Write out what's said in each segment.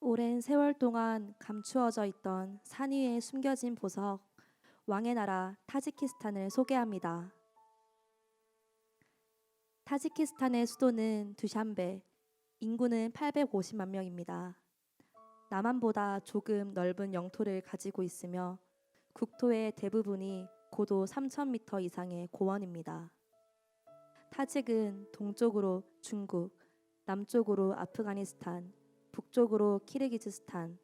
오랜 세월 동안 감추어져 있던 산 위에 숨겨진 보석, 왕의 나라 타지키스탄을 소개합니다. 타지키스탄의 수도는 두샨베, 인구는 850만 명입니다. 남한보다 조금 넓은 영토를 가지고 있으며 국토의 대부분이 고도 3,000m 이상의 고원입니다. 타직은 동쪽으로 중국, 남쪽으로 아프가니스탄, 북쪽으로 키르기즈스탄,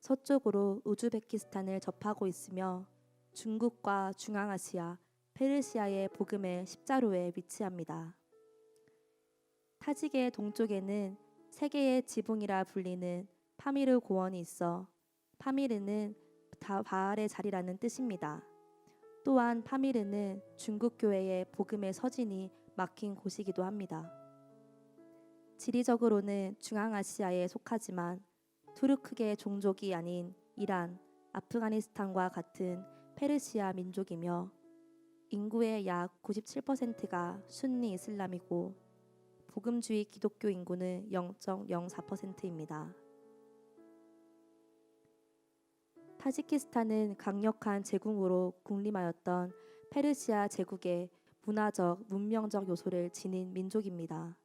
서쪽으로 우즈베키스탄을 접하고 있으며 중국과 중앙아시아, 페르시아의 복음의 십자로에 위치합니다. 타직의 동쪽에는 세계의 지붕이라 불리는 파미르 고원이 있어 파미르는 다 바알의 자리라는 뜻입니다. 또한 파미르는 중국 교회의 복음의 서진이 막힌 곳이기도 합니다. 지리적으로는 중앙아시아에 속하지만 투르크계 종족이 아닌 이란, 아프가니스탄과 같은 페르시아 민족이며 인구의 약 97%가 순니 이슬람이고 복음주의 기독교 인구는 0.04%입니다. 타지키스탄은 강력한 제국으로 군림하였던 페르시아 제국의 문화적, 문명적 요소를 지닌 민족입니다.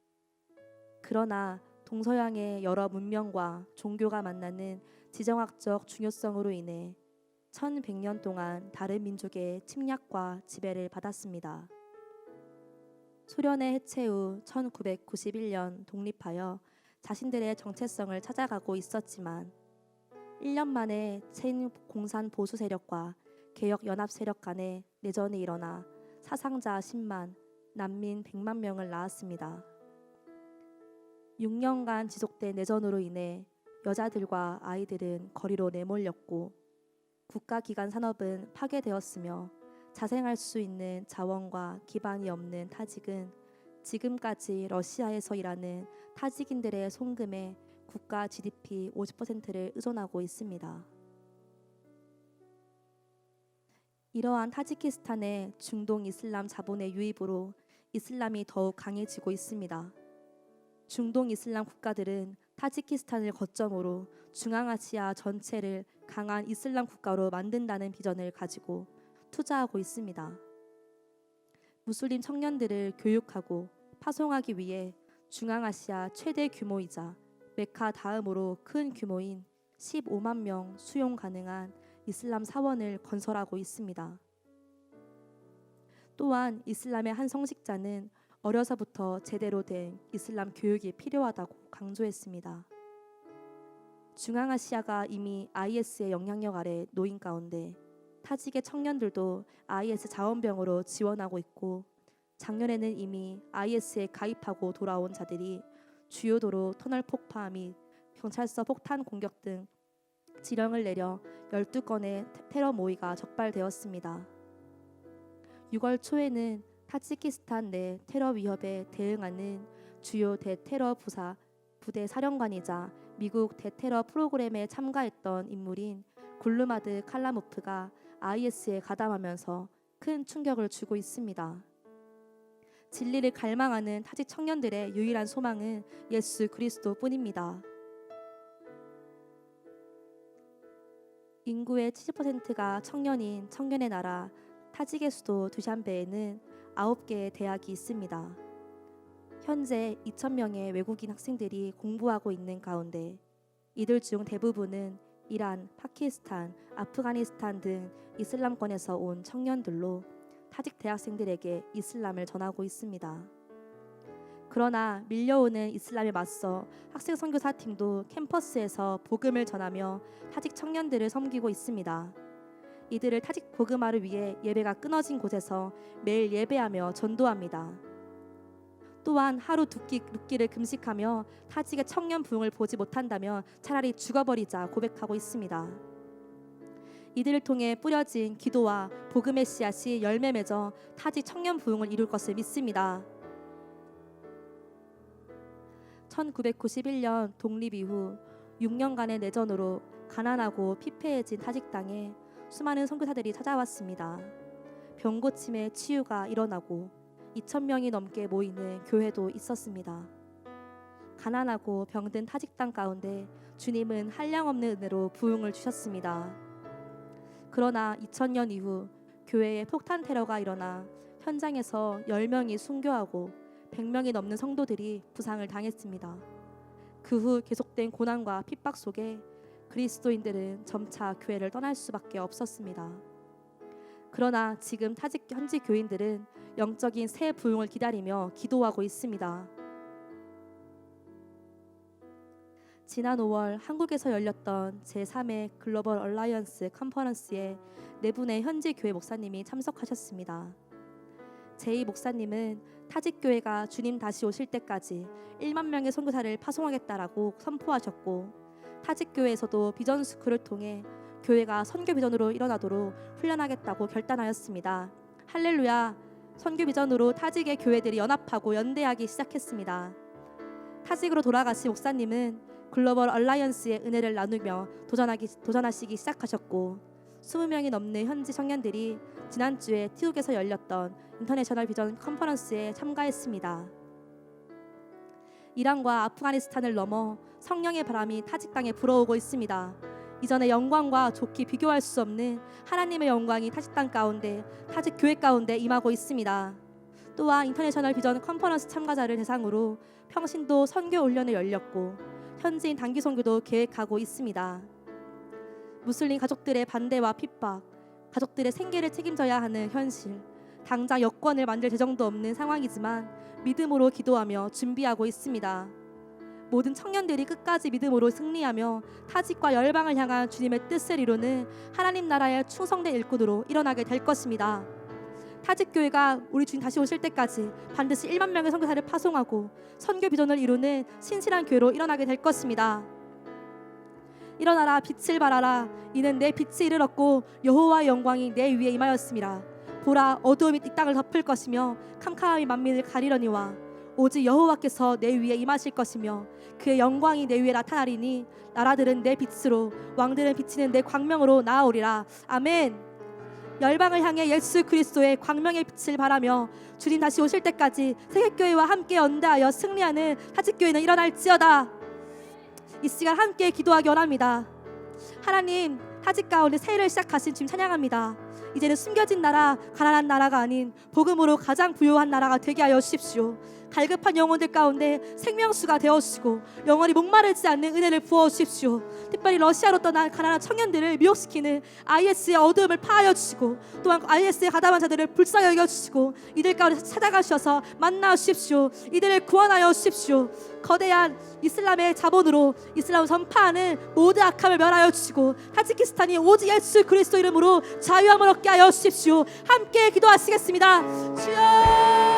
그러나 동서양의 여러 문명과 종교가 만나는 지정학적 중요성으로 인해 1100년 동안 다른 민족의 침략과 지배를 받았습니다. 소련의 해체 후 1991년 독립하여 자신들의 정체성을 찾아가고 있었지만 1년 만에 친 공산 보수 세력과 개혁 연합 세력 간의 내전이 일어나 사상자 10만, 난민 100만 명을 낳았습니다. 6년간 지속된 내전으로 인해 여자들과 아이들은 거리로 내몰렸고 국가기관 산업은 파괴되었으며 자생할 수 있는 자원과 기반이 없는 타직은 지금까지 러시아에서 일하는 타직인들의 송금에 국가 GDP 50%를 의존하고 있습니다. 이러한 타지키스탄의 중동 이슬람 자본의 유입으로 이슬람이 더욱 강해지고 있습니다. 중동 이슬람 국가들은 타지키스탄을 거점으로 중앙아시아 전체를 강한 이슬람 국가로 만든다는 비전을 가지고 투자하고 있습니다. 무슬림 청년들을 교육하고 파송하기 위해 중앙아시아 최대 규모이자 메카 다음으로 큰 규모인 15만 명 수용 가능한 이슬람 사원을 건설하고 있습니다. 또한 이슬람의 한 성직자는 어려서부터 제대로 된 이슬람 교육이 필요하다고 강조했습니다. 중앙아시아가 이미 IS의 영향력 아래 놓인 가운데 타직의 청년들도 IS 자원병으로 지원하고 있고 작년에는 이미 IS에 가입하고 돌아온 자들이 주요 도로 터널 폭파 및 경찰서 폭탄 공격 등 지령을 내려 12건의 테러 모의가 적발되었습니다. 6월 초에는 타지키스탄 내 테러 위협에 대응하는 주요 대테러 부사 부대 사령관이자 미국 대테러 프로그램에 참가했던 인물인 굴루마드 칼라모프가 IS에 가담하면서 큰 충격을 주고 있습니다. 진리를 갈망하는 타직 청년들의 유일한 소망은 예수 그리스도뿐입니다. 인구의 70%가 청년인 청년의 나라 타직의 수도 두샨베에는 9개의 대학이 있습니다. 현재 2,000명의 외국인 학생들이 공부하고 있는 가운데 이들 중 대부분은 이란, 파키스탄, 아프가니스탄 등 이슬람권에서 온 청년들로 타직 대학생들에게 이슬람을 전하고 있습니다. 그러나 밀려오는 이슬람에 맞서 학생 선교사 팀도 캠퍼스에서 복음을 전하며 타직 청년들을 섬기고 있습니다. 이들을 타직 복음화를 위해 예배가 끊어진 곳에서 매일 예배하며 전도합니다. 또한 하루 두 끼, 를 금식하며 타직의 청년 부흥을 보지 못한다면 차라리 죽어버리자 고백하고 있습니다. 이들을 통해 뿌려진 기도와 복음의 씨앗이 열매 맺어 타직 청년 부흥을 이룰 것을 믿습니다. 1991년 독립 이후 6년간의 내전으로 가난하고 피폐해진 타직 땅에 수많은 선교사들이 찾아왔습니다. 병 고침의 치유가 일어나고 2천 명이 넘게 모이는 교회도 있었습니다. 가난하고 병든 타직 땅 가운데 주님은 한량없는 은혜로 부흥을 주셨습니다. 그러나 2000년 이후 교회에 폭탄 테러가 일어나 현장에서 10명이 순교하고 100명이 넘는 성도들이 부상을 당했습니다. 그 후 계속된 고난과 핍박 속에 그리스도인들은 점차 교회를 떠날 수밖에 없었습니다. 그러나 지금 타직 현지 교인들은 영적인 새 부흥을 기다리며 기도하고 있습니다. 지난 5월 한국에서 열렸던 제3회 글로벌 얼라이언스 컨퍼런스에 네 분의 현지 교회 목사님이 참석하셨습니다. 제이 목사님은 타직 교회가 주님 다시 오실 때까지 1만 명의 선교사를 파송하겠다라고 선포하셨고 타직 교회에서도 비전 스쿨을 통해 교회가 선교 비전으로 일어나도록 훈련하겠다고 결단하였습니다. 할렐루야. 선교 비전으로 타직의 교회들이 연합하고 연대하기 시작했습니다. 타직으로 돌아가신 목사님은 글로벌 얼라이언스의 은혜를 나누며 도전하기, 도전하시기 시작하셨고 20명이 넘는 현지 청년들이 지난주에 티욱에서 열렸던 인터내셔널 비전 컨퍼런스에 참가했습니다. 이란과 아프가니스탄을 넘어 성령의 바람이 타직 땅에 불어오고 있습니다. 이전의 영광과 좋게 비교할 수 없는 하나님의 영광이 타직 땅 가운데 타직 교회 가운데 임하고 있습니다. 또한 인터내셔널 비전 컨퍼런스 참가자를 대상으로 평신도 선교 훈련을 열렸고 현지인 단기 선교도 계획하고 있습니다. 무슬림 가족들의 반대와 핍박, 가족들의 생계를 책임져야 하는 현실, 당장 여권을 만들 재정도 없는 상황이지만 믿음으로 기도하며 준비하고 있습니다. 모든 청년들이 끝까지 믿음으로 승리하며 타직과 열방을 향한 주님의 뜻을 이루는 하나님 나라의 충성된 일꾼으로 일어나게 될 것입니다. 타직 교회가 우리 주님 다시 오실 때까지 반드시 1만 명의 선교사를 파송하고 선교 비전을 이루는 신실한 교회로 일어나게 될 것입니다. 일어나라 빛을 발하라 이는 내 빛이 이르렀고 여호와의 영광이 내 위에 임하였습니다. 보라 어두움이 이 땅을 덮을 것이며 캄캄함이 만민을 가리려니와 오직 여호와께서 내 위에 임하실 것이며 그의 영광이 내 위에 나타나리니 나라들은 내 빛으로 왕들은 비치는 내 광명으로 나아오리라 아멘. 열방을 향해 예수 그리스도의 광명의 빛을 바라며 주님 다시 오실 때까지 세계교회와 함께 연대하여 승리하는 타직교회는 일어날지어다. 이 시간 함께 기도하기 원합니다. 하나님 타직 가운데 새해를 시작하신 주님 찬양합니다. 이제는 숨겨진 나라, 가난한 나라가 아닌 복음으로 가장 부유한 나라가 되게 하여 주십시오. 갈급한 영혼들 가운데 생명수가 되어주시고 영원히 목마르지 않는 은혜를 부어 주십시오. 특별히 러시아로 떠난 가난한 청년들을 미혹시키는 IS의 어두움을 파하여 주시고 또한 IS에 가담한 자들을 불쌍히 여겨 주시고 이들 가운데 찾아가셔서 만나 주십시오. 이들을 구원하여 주십시오. 거대한 이슬람의 자본으로 이슬람을 전파하는 모든 악함을 멸하여 주시고 타지키스탄이 오직 예수 그리스도 이름으로 자유함을 얻게 하여 주십시오. 함께 기도하시겠습니다. 주여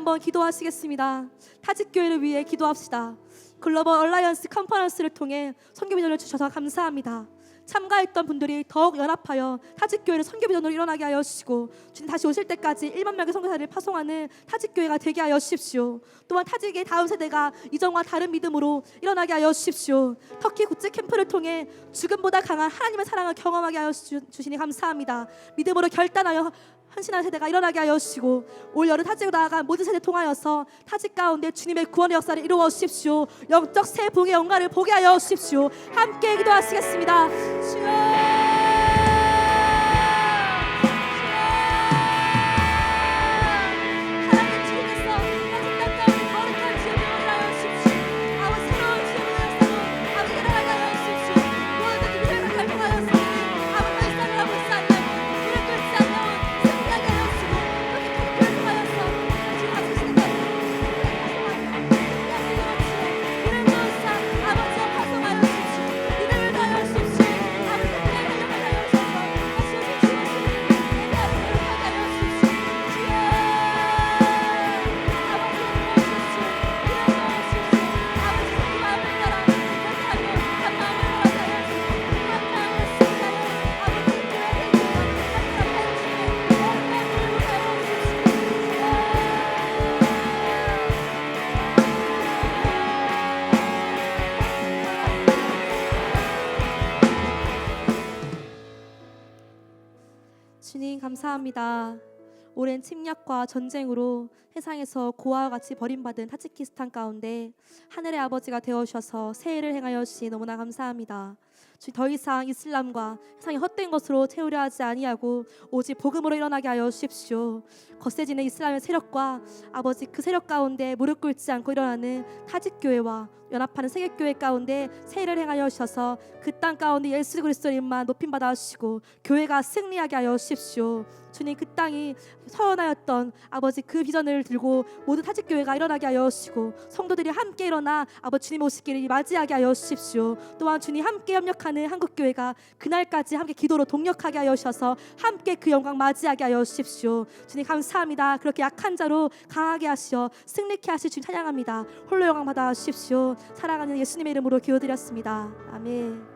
한번 기도하시겠습니다. 타직교회를 위해 기도합시다. 글로벌 얼라이언스 컨퍼런스를 통해 선교비전을 주셔서 감사합니다. 참가했던 분들이 더욱 연합하여 타직교회를 선교비전으로 일어나게 하여 주시고 주님 다시 오실 때까지 1만 명의 선교사를 파송하는 타직교회가 되게 하여 주십시오. 또한 타직의 다음 세대가 이전과 다른 믿음으로 일어나게 하여 주십시오. 터키 국제 캠프를 통해 죽음보다 강한 하나님의 사랑을 경험하게 하여 주- 주시니 감사합니다. 믿음으로 결단하여 헌신한 세대가 일어나게 하여 주시고 올 여름 타직으로 나아간 모든 세대 통하여서 타직 가운데 주님의 구원의 역사를 이루어 주십시오. 영적 새 봉의 영광을 보게 하여 주십시오. 함께 기도하시겠습니다. 주여 감사합니다. 오랜 침략과 전쟁으로 세상에서 고아와 같이 버림받은 타지키스탄 가운데 하늘의 아버지가 되어 주셔서 세일을 행하여 주시 너무나 감사합니다. 주 더 이상 이슬람과 세상의 헛된 것으로 채우려 하지 아니하고 오직 복음으로 일어나게 하여 주십시오. 거세지는 이슬람의 세력과 아버지 그 세력 가운데 무릎 꿇지 않고 일어나는 타직 교회와 연합하는 세계 교회 가운데 세일을 행하여 주셔서 그 땅 가운데 예수 그리스도의 이름만 높임 받아 주시고 교회가 승리하게 하여 주십시오. 주님 그 땅이 서연하였던 아버지 그 비전을 들고 모든 타직 교회가 일어나게 하여 주시고 성도들이 함께 일어나 아버지 주님 오시기를 맞이하게 하여 주십시오. 또한 주님 함께 협력하는 한국 교회가 그날까지 함께 기도로 동력하게 하여 주셔서 함께 그 영광 맞이하게 하여 주십시오. 주님 감사합니다. 그렇게 약한 자로 강하게 하시어 승리케 하실 주님 찬양합니다. 홀로 영광 받아 주십시오. 사랑하는 예수님의 이름으로 기도드렸습니다. 아멘.